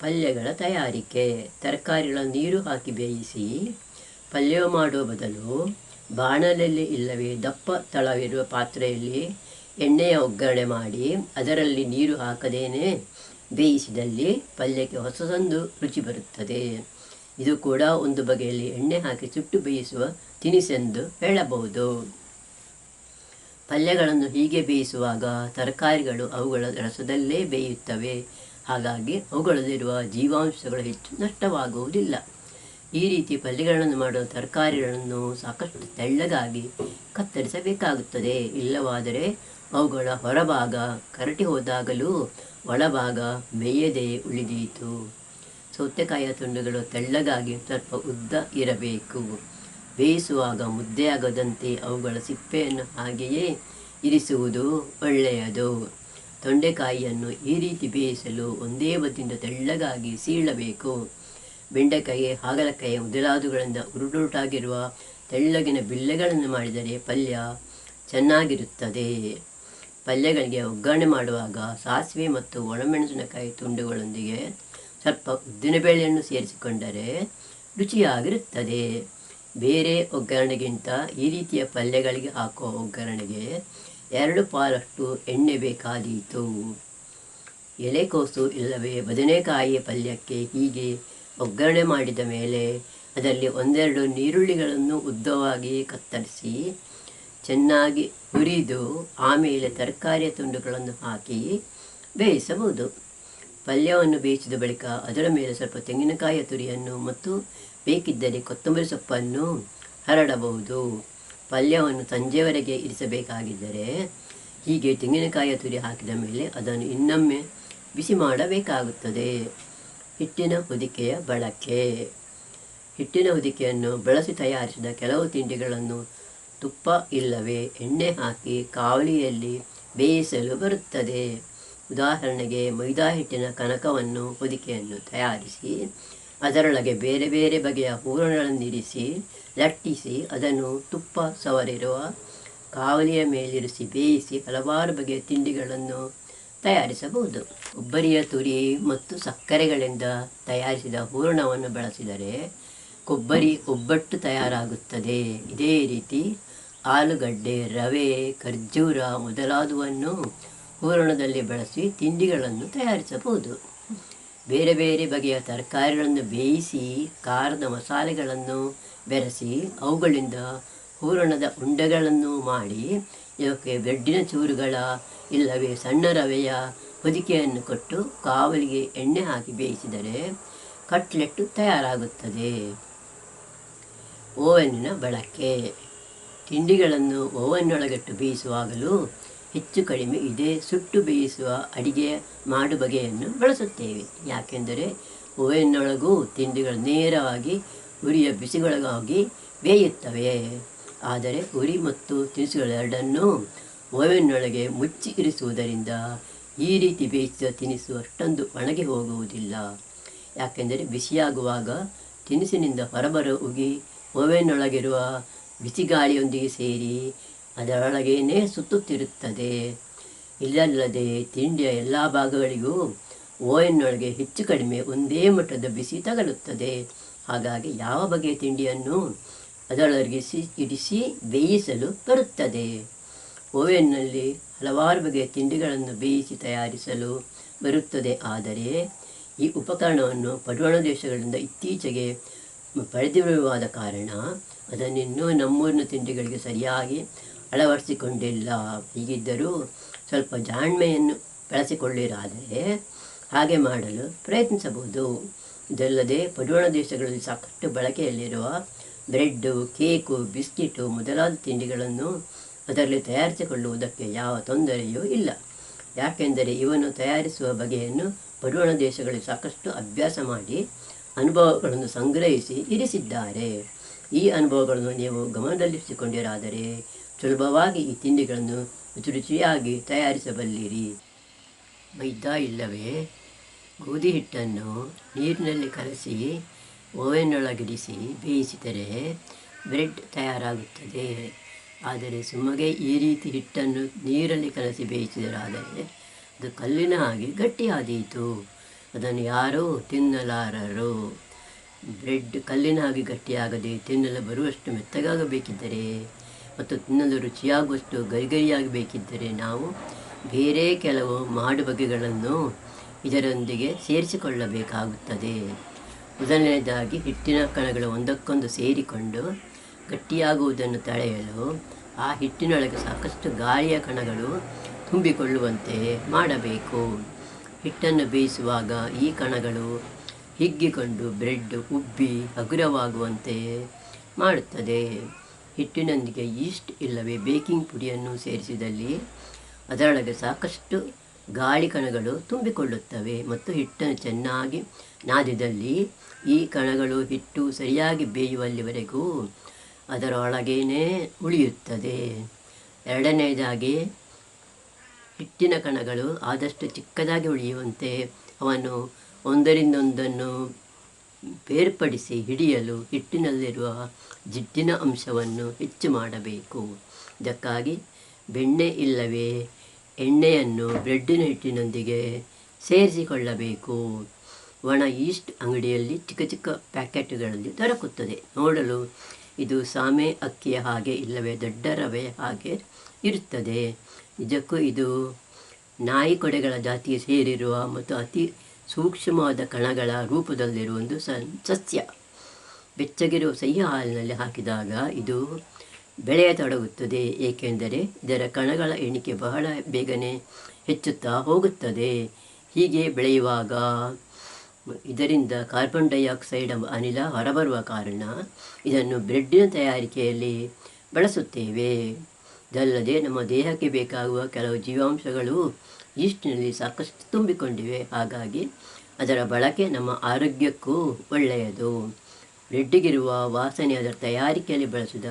ಪಲ್ಯಗಳ ತಯಾರಿಕೆ. ತರಕಾರಿಗಳ ನೀರು ಹಾಕಿ ಬೇಯಿಸಿ, ಪಲ್ಯ ಮಾಡುವ ಬದಲು ಬಾಣಲೆಯಲ್ಲಿ ಇಲ್ಲವೇ ದಪ್ಪ ತಳವಿರುವ ಪಾತ್ರೆಯಲ್ಲಿ ಎಣ್ಣೆಯ ಒಗ್ಗರಣೆ ಮಾಡಿ, ಅದರಲ್ಲಿ ನೀರು ಹಾಕದೇನೆ ಬೇಯಿಸಿದಲ್ಲಿ ಪಲ್ಯಕ್ಕೆ ಹೊಸದೊಂದು ರುಚಿ ಬರುತ್ತದೆ. ಇದು ಕೂಡ ಒಂದು ಬಗೆಯಲ್ಲಿ ಎಣ್ಣೆ ಹಾಕಿ ಸುಟ್ಟು ಬೇಯಿಸುವ ತಿನಿಸೆಂದು ಹೇಳಬಹುದು. ಪಲ್ಯಗಳನ್ನು ಹೀಗೆ ಬೇಯಿಸುವಾಗ ತರಕಾರಿಗಳು ಅವುಗಳ ರಸದಲ್ಲೇ ಬೇಯುತ್ತವೆ. ಹಾಗಾಗಿ ಅವುಗಳಲ್ಲಿರುವ ಜೀವಾಂಶಗಳು ಹೆಚ್ಚು ನಷ್ಟವಾಗುವುದಿಲ್ಲ. ಈ ರೀತಿ ಪಲ್ಯಗಳನ್ನು ಮಾಡುವ ತರಕಾರಿಗಳನ್ನು ಸಾಕಷ್ಟು ತೆಳ್ಳಗಾಗಿ ಕತ್ತರಿಸಬೇಕಾಗುತ್ತದೆ. ಇಲ್ಲವಾದರೆ ಅವುಗಳ ಹೊರಭಾಗ ಕರಟಿ ಹೋದಾಗಲೂ ಒಳಭಾಗ ಬೇಯದೆ ಉಳಿದೀತು. ಸೌತೆಕಾಯಿಯ ತುಂಡುಗಳು ತೆಳ್ಳಗಾಗಿ ಸ್ವಲ್ಪ ಉದ್ದ ಇರಬೇಕು. ಬೇಯಿಸುವಾಗ ಮುದ್ದೆಯಾಗದಂತೆ ಅವುಗಳ ಸಿಪ್ಪೆಯನ್ನು ಹಾಗೆಯೇ ಇರಿಸುವುದು ಒಳ್ಳೆಯದು. ತೊಂಡೆಕಾಯಿಯನ್ನು ಈ ರೀತಿ ಬೇಯಿಸಲು ಒಂದೇ ಬದಿಯಿಂದ ತೆಳ್ಳಗಾಗಿ ಸೀಳಬೇಕು. ಬೆಂಡೆಕಾಯಿ, ಹಾಗಲಕಾಯಿ ಮೊದಲಾದವುಗಳಿಂದ ಉರುಟುರುಟಾಗಿರುವ ತೆಳ್ಳಗಿನ ಬಿಲ್ಲೆಗಳನ್ನು ಮಾಡಿದರೆ ಪಲ್ಯ ಚೆನ್ನಾಗಿರುತ್ತದೆ. ಪಲ್ಯಗಳಿಗೆ ಒಗ್ಗರಣೆ ಮಾಡುವಾಗ ಸಾಸಿವೆ ಮತ್ತು ಒಣಮೆಣಸಿನಕಾಯಿ ತುಂಡುಗಳೊಂದಿಗೆ ಸ್ವಲ್ಪ ಉದ್ದಿನಬೇಳೆಯನ್ನು ಸೇರಿಸಿಕೊಂಡರೆ ರುಚಿಯಾಗಿರುತ್ತದೆ. ಬೇರೆ ಒಗ್ಗರಣೆಗಿಂತ ಈ ರೀತಿಯ ಪಲ್ಯಗಳಿಗೆ ಹಾಕುವ ಒಗ್ಗರಣೆಗೆ ಎರಡು ಪಾಲಷ್ಟು ಎಣ್ಣೆ ಬೇಕಾದೀತು. ಎಲೆಕೋಸು ಇಲ್ಲವೇ ಬದನೆಕಾಯಿ ಪಲ್ಯಕ್ಕೆ ಹೀಗೆ ಒಗ್ಗರಣೆ ಮಾಡಿದ ಮೇಲೆ ಅದರಲ್ಲಿ ಒಂದೆರಡು ನೀರುಳ್ಳಿಗಳನ್ನು ಉದ್ದವಾಗಿ ಕತ್ತರಿಸಿ ಚೆನ್ನಾಗಿ ಹುರಿದು ಆಮೇಲೆ ತರಕಾರಿಯ ತುಂಡುಗಳನ್ನು ಹಾಕಿ ಬೇಯಿಸಬಹುದು. ಪಲ್ಯವನ್ನು ಬೇಯಿಸಿದ ಬಳಿಕ ಅದರ ಮೇಲೆ ಸ್ವಲ್ಪ ತೆಂಗಿನಕಾಯಿಯ ತುರಿಯನ್ನು ಮತ್ತು ಬೇಕಿದ್ದರೆ ಕೊತ್ತಂಬರಿ ಸೊಪ್ಪನ್ನು ಹರಡಬಹುದು. ಪಲ್ಯವನ್ನು ಸಂಜೆವರೆಗೆ ಇರಿಸಬೇಕಾಗಿದ್ದರೆ ಹೀಗೆ ತೆಂಗಿನಕಾಯಿಯ ತುರಿ ಹಾಕಿದ ಮೇಲೆ ಅದನ್ನು ಇನ್ನೊಮ್ಮೆ ಬಿಸಿ ಮಾಡಬೇಕಾಗುತ್ತದೆ. ಹಿಟ್ಟಿನ ಹೊದಿಕೆಯ ಬಳಕೆ. ಹಿಟ್ಟಿನ ಹೊದಿಕೆಯನ್ನು ಬಳಸಿ ತಯಾರಿಸಿದ ಕೆಲವು ತಿಂಡಿಗಳನ್ನು ತುಪ್ಪ ಇಲ್ಲವೇ ಎಣ್ಣೆ ಹಾಕಿ ಕಾವಲಿಯಲ್ಲಿ ಬೇಯಿಸಲು ಬರುತ್ತದೆ. ಉದಾಹರಣೆಗೆ ಮೈದಾ ಹಿಟ್ಟಿನ ಕನಕವನ್ನು ಹೊದಿಕೆಯನ್ನು ತಯಾರಿಸಿ ಅದರೊಳಗೆ ಬೇರೆ ಬೇರೆ ಬಗೆಯ ಹೂರಣಗಳನ್ನಿರಿಸಿ, ಲಟ್ಟಿಸಿ, ಅದನ್ನು ತುಪ್ಪ ಸವರಿರುವ ಕಾವಲಿಯ ಮೇಲಿರಿಸಿ ಬೇಯಿಸಿ ಹಲವಾರು ಬಗೆಯ ತಿಂಡಿಗಳನ್ನು ತಯಾರಿಸಬಹುದು. ಕೊಬ್ಬರಿಯ ತುರಿ ಮತ್ತು ಸಕ್ಕರೆಗಳಿಂದ ತಯಾರಿಸಿದ ಹೂರಣವನ್ನು ಬಳಸಿದರೆ ಕೊಬ್ಬರಿ ಒಬ್ಬಟ್ಟು ತಯಾರಾಗುತ್ತದೆ. ಇದೇ ರೀತಿ ಆಲೂಗಡ್ಡೆ, ರವೆ, ಖರ್ಜೂರ ಮೊದಲಾದವನ್ನು ಹೂರಣದಲ್ಲಿ ಬಳಸಿ ತಿಂಡಿಗಳನ್ನು ತಯಾರಿಸಬಹುದು. ಬೇರೆ ಬೇರೆ ಬಗೆಯ ತರಕಾರಿಗಳನ್ನು ಬೇಯಿಸಿ, ಖಾರದ ಮಸಾಲೆಗಳನ್ನು ಬೆರೆಸಿ, ಅವುಗಳಿಂದ ಹೂರಣದ ಉಂಡೆಗಳನ್ನು ಮಾಡಿ ಇವಕ್ಕೆ ಬ್ರೆಡ್ಡಿನ ಚೂರುಗಳ, ಇಲ್ಲವೇ ಸಣ್ಣ ರವೆಯ ಹೊದಿಕೆಯನ್ನು ಕೊಟ್ಟು ಕಾವಲಿಗೆ ಎಣ್ಣೆ ಹಾಕಿ ಬೇಯಿಸಿದರೆ ಕಟ್ಲೆಟ್ ತಯಾರಾಗುತ್ತದೆ. ಓವನ್ನಿನ ಬಳಕೆ. ತಿಂಡಿಗಳನ್ನು ಓವನ್ನೊಳಗಿಟ್ಟು ಬೇಯಿಸುವಾಗಲೂ ಹೆಚ್ಚು ಕಡಿಮೆ ಇದೇ. ಸುಟ್ಟು ಬೇಯಿಸುವ ಅಡಿಗೆ ಮಾಡು ಬಗೆಯನ್ನು ಬಳಸುತ್ತೇವೆ. ಯಾಕೆಂದರೆ ಓವೆನ್ನೊಳಗೂ ತಿಂಡಿಗಳು ನೇರವಾಗಿ ಉರಿಯ ಬಿಸಿಗೊಳಗಾಗಿ ಬೇಯುತ್ತವೆ. ಆದರೆ ಉರಿ ಮತ್ತು ತಿನಿಸುಗಳೆರಡನ್ನೂ ಓವೆನ್ನೊಳಗೆ ಮುಚ್ಚಿ ಇರಿಸುವುದರಿಂದ ಈ ರೀತಿ ಬೇಯಿಸಿದ ತಿನಿಸು ಅಷ್ಟೊಂದು ಒಣಗಿ ಹೋಗುವುದಿಲ್ಲ. ಯಾಕೆಂದರೆ ಬಿಸಿಯಾಗುವಾಗ ತಿನಿಸಿನಿಂದ ಹೊರಬರ ಉಗಿ ಓವೆನ್ನೊಳಗಿರುವ ಬಿಸಿಗಾಳಿಯೊಂದಿಗೆ ಸೇರಿ ಅದರೊಳಗೇನೆ ಸುತ್ತುತ್ತಿರುತ್ತದೆ ಇಲ್ಲಲ್ಲದೆ ತಿಂಡಿಯ ಎಲ್ಲ ಭಾಗಗಳಿಗೂ ಓಯನ್ನೊಳಗೆ ಹೆಚ್ಚು ಕಡಿಮೆ ಒಂದೇ ಮಟ್ಟದ ಬಿಸಿ ತಗಲುತ್ತದೆ. ಹಾಗಾಗಿ ಯಾವ ಬಗೆಯ ತಿಂಡಿಯನ್ನು ಅದರೊಳಗಿಸಿ ಇಡಿಸಿ ಬೇಯಿಸಲು ಬರುತ್ತದೆ? ಓವೆನ್ನಲ್ಲಿ ಹಲವಾರು ಬಗೆಯ ತಿಂಡಿಗಳನ್ನು ಬೇಯಿಸಿ ತಯಾರಿಸಲು ಬರುತ್ತದೆ. ಆದರೆ ಈ ಉಪಕರಣವನ್ನು ಪಡುವಣ ದೇಶಗಳಿಂದ ಇತ್ತೀಚೆಗೆ ಪಡೆದಿರುವಾದ ಕಾರಣ, ಅದನ್ನಿನ್ನೂ ನಮ್ಮೂರಿನ ತಿಂಡಿಗಳಿಗೆ ಸರಿಯಾಗಿ ಅಳವಡಿಸಿಕೊಂಡಿಲ್ಲ. ಹೀಗಿದ್ದರೂ ಸ್ವಲ್ಪ ಜಾಣ್ಮೆಯನ್ನು ಬೆಳೆಸಿಕೊಳ್ಳಿರಾದರೆ ಹಾಗೆ ಮಾಡಲು ಪ್ರಯತ್ನಿಸಬಹುದು. ಇದಲ್ಲದೆ ಪಡುವಣ ದೇಶಗಳಲ್ಲಿ ಸಾಕಷ್ಟು ಬಳಕೆಯಲ್ಲಿರುವ ಬ್ರೆಡ್ಡು, ಕೇಕು, ಬಿಸ್ಕಿಟು ಮೊದಲಾದ ತಿಂಡಿಗಳನ್ನು ಅದರಲ್ಲಿ ತಯಾರಿಸಿಕೊಳ್ಳುವುದಕ್ಕೆ ಯಾವ ತೊಂದರೆಯೂ ಇಲ್ಲ. ಯಾಕೆಂದರೆ ಇವನ್ನು ತಯಾರಿಸುವ ಬಗೆಯನ್ನು ಪಡುವಣ ದೇಶಗಳಲ್ಲಿ ಸಾಕಷ್ಟು ಅಭ್ಯಾಸ ಮಾಡಿ ಅನುಭವಗಳನ್ನು ಸಂಗ್ರಹಿಸಿ ಇರಿಸಿದ್ದಾರೆ. ಈ ಅನುಭವಗಳನ್ನು ನೀವು ಗಮನದಲ್ಲಿರಿಸಿಕೊಂಡಿರಾದರೆ ಸುಲಭವಾಗಿ ಈ ತಿಂಡಿಗಳನ್ನು ರುಚಿ ರುಚಿಯಾಗಿ ತಯಾರಿಸಬಲ್ಲಿರಿ. ಮೈದಾ ಇಲ್ಲವೇ? ಗೋಧಿ ಹಿಟ್ಟನ್ನು ನೀರಿನಲ್ಲಿ ಕಲಸಿ ಓವೆನ್ನೊಳಗಿಡಿಸಿ ಬೇಯಿಸಿದರೆ ಬ್ರೆಡ್ ತಯಾರಾಗುತ್ತದೆ. ಆದರೆ ಸುಮಗೆ ಈ ರೀತಿ ಹಿಟ್ಟನ್ನು ನೀರಲ್ಲಿ ಕಲಸಿ ಬೇಯಿಸಿದರಾದರೆ ಅದು ಕಲ್ಲಿನ ಹಾಗೆ ಗಟ್ಟಿಯಾದೀತು. ಅದನ್ನು ಯಾರೂ ತಿನ್ನಲಾರರು. ಬ್ರೆಡ್ ಕಲ್ಲಿನ ಹಾಗೆ ಗಟ್ಟಿಯಾಗದೆ ತಿನ್ನಲು ಬರುವಷ್ಟು ಮೆತ್ತಗಾಗಬೇಕಿದ್ದರೆ ಮತ್ತು ತಿನ್ನಲು ರುಚಿಯಾಗುವಷ್ಟು ಗರಿಗರಿಯಾಗಬೇಕಿದ್ದರೆ ನಾವು ಬೇರೆ ಕೆಲವು ಮಾಡು ಬಗೆಗಳನ್ನು ಇದರೊಂದಿಗೆ ಸೇರಿಸಿಕೊಳ್ಳಬೇಕಾಗುತ್ತದೆ. ಮೊದಲನೇದಾಗಿ ಹಿಟ್ಟಿನ ಕಣಗಳು ಒಂದಕ್ಕೊಂದು ಸೇರಿಕೊಂಡು ಗಟ್ಟಿಯಾಗುವುದನ್ನು ತಡೆಯಲು ಆ ಹಿಟ್ಟಿನೊಳಗೆ ಸಾಕಷ್ಟು ಗಾಳಿಯ ಕಣಗಳು ತುಂಬಿಕೊಳ್ಳುವಂತೆ ಮಾಡಬೇಕು. ಹಿಟ್ಟನ್ನು ಬೇಯಿಸುವಾಗ ಈ ಕಣಗಳು ಹಿಗ್ಗಿಕೊಂಡು ಬ್ರೆಡ್, ಉಬ್ಬಿ ಹಗುರವಾಗುವಂತೆ ಮಾಡುತ್ತದೆ. ಹಿಟ್ಟಿನೊಂದಿಗೆ ಈಸ್ಟ್ ಇಲ್ಲವೇ ಬೇಕಿಂಗ್ ಪುಡಿಯನ್ನು ಸೇರಿಸಿದಲ್ಲಿ ಅದರೊಳಗೆ ಸಾಕಷ್ಟು ಗಾಳಿ ಕಣಗಳು ತುಂಬಿಕೊಳ್ಳುತ್ತವೆ ಮತ್ತು ಹಿಟ್ಟನ್ನು ಚೆನ್ನಾಗಿ ನಾದಿದಲ್ಲಿ ಈ ಕಣಗಳು ಹಿಟ್ಟು ಸರಿಯಾಗಿ ಬೇಯುವಲ್ಲಿವರೆಗೂ ಅದರೊಳಗೇನೆ ಉಳಿಯುತ್ತದೆ. ಎರಡನೆಯದಾಗಿ ಹಿಟ್ಟಿನ ಕಣಗಳು ಆದಷ್ಟು ಚಿಕ್ಕದಾಗಿ ಉಳಿಯುವಂತೆ ಅವನು ಒಂದರಿಂದೊಂದನ್ನು ಬೇರ್ಪಡಿಸಿ ಹಿಡಿಯಲು ಹಿಟ್ಟಿನಲ್ಲಿರುವ ಜಿಡ್ಡಿನ ಅಂಶವನ್ನು ಹೆಚ್ಚು ಮಾಡಬೇಕು. ಇದಕ್ಕಾಗಿ ಬೆಣ್ಣೆ ಇಲ್ಲವೇ ಎಣ್ಣೆಯನ್ನು ಬ್ರೆಡ್ಡಿನ ಹಿಟ್ಟಿನೊಂದಿಗೆ ಸೇರಿಸಿಕೊಳ್ಳಬೇಕು. ಒಣ ಈಸ್ಟ್ ಅಂಗಡಿಯಲ್ಲಿ ಚಿಕ್ಕ ಚಿಕ್ಕ ಪ್ಯಾಕೆಟ್ಗಳಲ್ಲಿ ದೊರಕುತ್ತದೆ. ನೋಡಲು ಇದು ಸಾಮೆ ಅಕ್ಕಿಯ ಹಾಗೆ ಇಲ್ಲವೇ ದೊಡ್ಡ ರವೆ ಹಾಗೆ ಇರುತ್ತದೆ. ನಿಜಕ್ಕೂ ಇದು ನಾಯಿ ಕೊಡೆಗಳ ಜಾತಿಗೆ ಸೇರಿರುವ ಮತ್ತು ಅತಿ ಸೂಕ್ಷ್ಮವಾದ ಕಣಗಳ ರೂಪದಲ್ಲಿರುವ ಒಂದು ಸಸ್ಯ. ಬೆಚ್ಚಗಿರುವ ಸಹ್ಯ ಹಾಲಿನಲ್ಲಿ ಹಾಕಿದಾಗ ಇದು ಬೆಳೆಯತೊಡಗುತ್ತದೆ, ಏಕೆಂದರೆ ಇದರ ಕಣಗಳ ಎಣಿಕೆ ಬಹಳ ಬೇಗನೆ ಹೆಚ್ಚುತ್ತಾ ಹೋಗುತ್ತದೆ. ಹೀಗೆ ಬೆಳೆಯುವಾಗ ಇದರಿಂದ ಕಾರ್ಬನ್ ಡೈಆಕ್ಸೈಡ್ ಅನಿಲ ಹೊರಬರುವ ಕಾರಣ ಇದನ್ನು ಬ್ರೆಡ್ಡಿನ ತಯಾರಿಕೆಯಲ್ಲಿ ಬಳಸುತ್ತೇವೆ. ಇದಲ್ಲದೆ ನಮ್ಮ ದೇಹಕ್ಕೆ ಬೇಕಾಗುವ ಕೆಲವು ಜೀವಾಂಶಗಳು ಈಸ್ಟ್ನಲ್ಲಿ ಸಾಕಷ್ಟು ತುಂಬಿಕೊಂಡಿವೆ. ಹಾಗಾಗಿ ಅದರ ಬಳಕೆ ನಮ್ಮ ಆರೋಗ್ಯಕ್ಕೂ ಒಳ್ಳೆಯದು. ಬ್ರೆಡ್ಡಿಗಿರುವ ವಾಸನೆ ಅದರ ತಯಾರಿಕೆಯಲ್ಲಿ ಬಳಸಿದ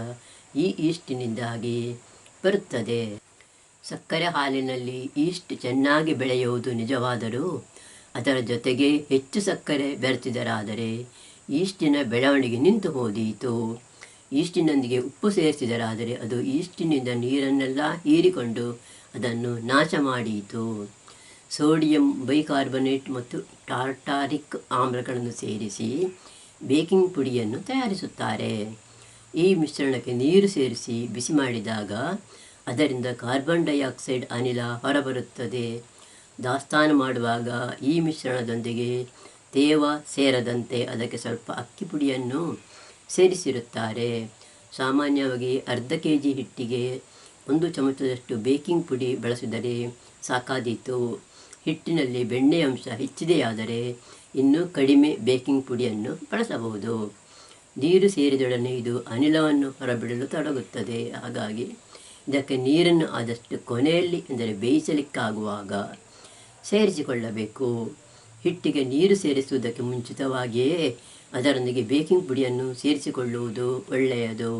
ಈ ಈಸ್ಟಿನಿಂದಾಗಿ ಬರುತ್ತದೆ. ಸಕ್ಕರೆ ಹಾಲಿನಲ್ಲಿ ಈಸ್ಟ್ ಚೆನ್ನಾಗಿ ಬೆಳೆಯುವುದು ನಿಜವಾದರೂ ಅದರ ಜೊತೆಗೆ ಹೆಚ್ಚು ಸಕ್ಕರೆ ಬೆರೆತಿದರಾದರೆ ಈಸ್ಟಿನ ಬೆಳವಣಿಗೆ ನಿಂತು ಹೋದೀತು. ಈಸ್ಟಿನೊಂದಿಗೆ ಉಪ್ಪು ಸೇರಿಸಿದರಾದರೆ ಅದು ಈಸ್ಟಿನಿಂದ ನೀರನ್ನೆಲ್ಲ ಹೀರಿಕೊಂಡು ಅದನ್ನು ನಾಶ ಮಾಡಿಯಿತು. ಸೋಡಿಯಂ ಬೈಕಾರ್ಬನೇಟ್ ಮತ್ತು ಟಾರ್ಟಾರಿಕ್ ಆಮ್ಲಗಳನ್ನು ಸೇರಿಸಿ ಬೇಕಿಂಗ್ ಪುಡಿಯನ್ನು ತಯಾರಿಸುತ್ತಾರೆ. ಈ ಮಿಶ್ರಣಕ್ಕೆ ನೀರು ಸೇರಿಸಿ ಬಿಸಿ ಮಾಡಿದಾಗ ಅದರಿಂದ ಕಾರ್ಬನ್ ಡೈಆಕ್ಸೈಡ್ ಅನಿಲ ಹೊರಬರುತ್ತದೆ. ದಾಸ್ತಾನು ಮಾಡುವಾಗ ಈ ಮಿಶ್ರಣದೊಂದಿಗೆ ತೇವ ಸೇರದಂತೆ ಅದಕ್ಕೆ ಸ್ವಲ್ಪ ಅಕ್ಕಿ ಪುಡಿಯನ್ನು ಸೇರಿಸಿರುತ್ತಾರೆ. ಸಾಮಾನ್ಯವಾಗಿ ಅರ್ಧ ಕೆ ಜಿ ಹಿಟ್ಟಿಗೆ ಒಂದು ಚಮಚದಷ್ಟು ಬೇಕಿಂಗ್ ಪುಡಿ ಬಳಸಿದರೆ ಸಾಕಾದೀತು. ಹಿಟ್ಟಿನಲ್ಲಿ ಬೆಣ್ಣೆ ಅಂಶ ಹೆಚ್ಚಿದೆಯಾದರೆ ಇನ್ನೂ ಕಡಿಮೆ ಬೇಕಿಂಗ್ ಪುಡಿಯನ್ನು ಬಳಸಬಹುದು. ನೀರು ಸೇರಿದೊಡನೆ ಇದು ಅನಿಲವನ್ನು ಹೊರಬಿಡಲು ತೊಡಗುತ್ತದೆ. ಹಾಗಾಗಿ ಇದಕ್ಕೆ ನೀರನ್ನು ಆದಷ್ಟು ಕೊನೆಯಲ್ಲಿ, ಅಂದರೆ ಬೇಯಿಸಲಿಕ್ಕಾಗುವಾಗ ಸೇರಿಸಿಕೊಳ್ಳಬೇಕು. ಹಿಟ್ಟಿಗೆ ನೀರು ಸೇರಿಸುವುದಕ್ಕೆ ಮುಂಚಿತವಾಗಿಯೇ ಅದರೊಂದಿಗೆ ಬೇಕಿಂಗ್ ಪುಡಿಯನ್ನು ಸೇರಿಸಿಕೊಳ್ಳುವುದು ಒಳ್ಳೆಯದು.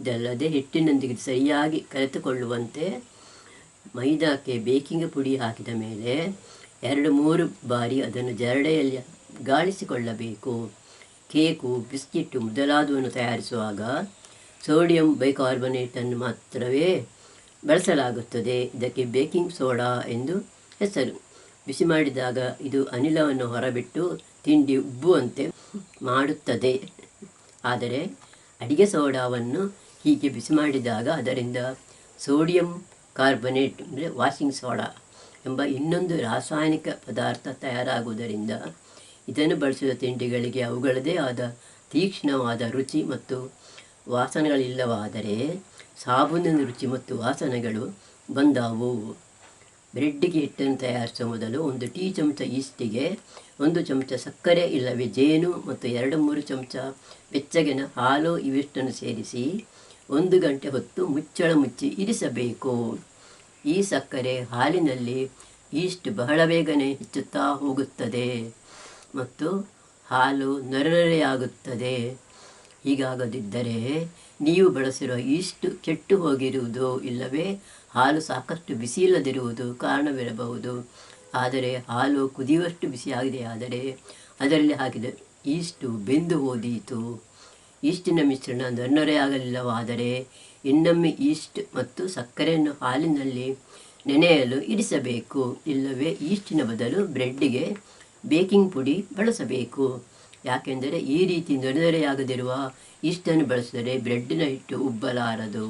ಇದಲ್ಲದೆ ಹಿಟ್ಟಿನೊಂದಿಗೆ ಸರಿಯಾಗಿ ಕರೆತುಕೊಳ್ಳುವಂತೆ ಮೈದಾಕ್ಕೆ ಬೇಕಿಂಗ್ ಪುಡಿ ಹಾಕಿದ ಮೇಲೆ ಎರಡು ಮೂರು ಬಾರಿ ಅದನ್ನು ಜರಡೆಯಲ್ಲಿ ಗಾಳಿಸಿಕೊಳ್ಳಬೇಕು. ಕೇಕು, ಬಿಸ್ಕಿಟ್ಟು ಮೊದಲಾದವನ್ನು ತಯಾರಿಸುವಾಗ ಸೋಡಿಯಂ ಬೈಕಾರ್ಬನೇಟನ್ನು ಮಾತ್ರವೇ ಬಳಸಲಾಗುತ್ತದೆ. ಇದಕ್ಕೆ ಬೇಕಿಂಗ್ ಸೋಡಾ ಎಂದು ಹೆಸರು. ಬಿಸಿ ಮಾಡಿದಾಗ ಇದು ಅನಿಲವನ್ನು ಹೊರಬಿಟ್ಟು ತಿಂಡಿ ಉಬ್ಬುವಂತೆ ಮಾಡುತ್ತದೆ. ಆದರೆ ಅಡಿಗೆ ಸೋಡಾವನ್ನು ಹೀಗೆ ಬಿಸಿ ಮಾಡಿದಾಗ ಅದರಿಂದ ಸೋಡಿಯಂ ಕಾರ್ಬನೇಟ್, ಅಂದರೆ ವಾಷಿಂಗ್ ಸೋಡಾ ಎಂಬ ಇನ್ನೊಂದು ರಾಸಾಯನಿಕ ಪದಾರ್ಥ ತಯಾರಾಗುವುದರಿಂದ ಇದನ್ನು ಬಳಸಿದ ತಿಂಡಿಗಳಿಗೆ ಅವುಗಳದೇ ಆದ ತೀಕ್ಷ್ಣವಾದ ರುಚಿ ಮತ್ತು ವಾಸನೆಗಳಿಲ್ಲವಾದರೆ ಸಾಬೂನಿನ ರುಚಿ ಮತ್ತು ವಾಸನೆಗಳು ಬಂದಾವು. ಬ್ರೆಡ್ಡಿಗೆ ಹಿಟ್ಟನ್ನು ತಯಾರಿಸುವ ಮೊದಲು ಒಂದು ಟೀ ಚಮಚ ಈಸ್ಟಿಗೆ ಒಂದು ಚಮಚ ಸಕ್ಕರೆ ಇಲ್ಲವೇ ಜೇನು ಮತ್ತು ಎರಡು ಮೂರು ಚಮಚ ಬೆಚ್ಚಗಿನ ಹಾಲು ಇವಿಷ್ಟನ್ನು ಸೇರಿಸಿ ಒಂದು ಗಂಟೆ ಹೊತ್ತು ಮುಚ್ಚಳ ಮುಚ್ಚಿ ಇರಿಸಬೇಕು. ಈ ಸಕ್ಕರೆ ಹಾಲಿನಲ್ಲಿ ಈಸ್ಟ್ ಬಹಳ ಬೇಗನೆ ಹೆಚ್ಚುತ್ತಾ ಹೋಗುತ್ತದೆ ಮತ್ತು ಹಾಲು ನೊರೆನೊರೆಯಾಗುತ್ತದೆ. ಹೀಗಾಗದಿದ್ದರೆ ನೀವು ಬಳಸಿರುವ ಈಸ್ಟ್ ಕೆಟ್ಟು ಹೋಗಿರುವುದು ಇಲ್ಲವೇ, ಹಾಲು ಸಾಕಷ್ಟು ಬಿಸಿ ಇಲ್ಲದಿರುವುದು ಕಾರಣವಿರಬಹುದು ಆದರೆ ಹಾಲು ಕುದಿಯುವಷ್ಟು ಬಿಸಿಯಾಗಿದೆ ಆದರೆ ಅದರಲ್ಲಿ ಹಾಕಿದ ಈಸ್ಟು ಬೆಂದು ಹೋದೀತು. ಈಸ್ಟಿನ ಮಿಶ್ರಣ ನೊರೆನೊರೆಯಾಗಲಿಲ್ಲವಾದರೆ ಇನ್ನೊಮ್ಮೆ ಈಸ್ಟ್ ಮತ್ತು ಸಕ್ಕರೆಯನ್ನು ಹಾಲಿನಲ್ಲಿ ನೆನೆಯಲು ಇರಿಸಬೇಕು. ಇಲ್ಲವೇ ಈಸ್ಟಿನ ಬದಲು ಬ್ರೆಡ್ಡಿಗೆ ಬೇಕಿಂಗ್ ಪುಡಿ ಬಳಸಬೇಕು. ಯಾಕೆಂದರೆ ಈ ರೀತಿ ನೊರೆನೊರೆಯಾಗದಿರುವ ಇಷ್ಟನ್ನು ಬಳಸಿದರೆ ಬ್ರೆಡ್ಡಿನ ಹಿಟ್ಟು ಉಬ್ಬಲಾರದು.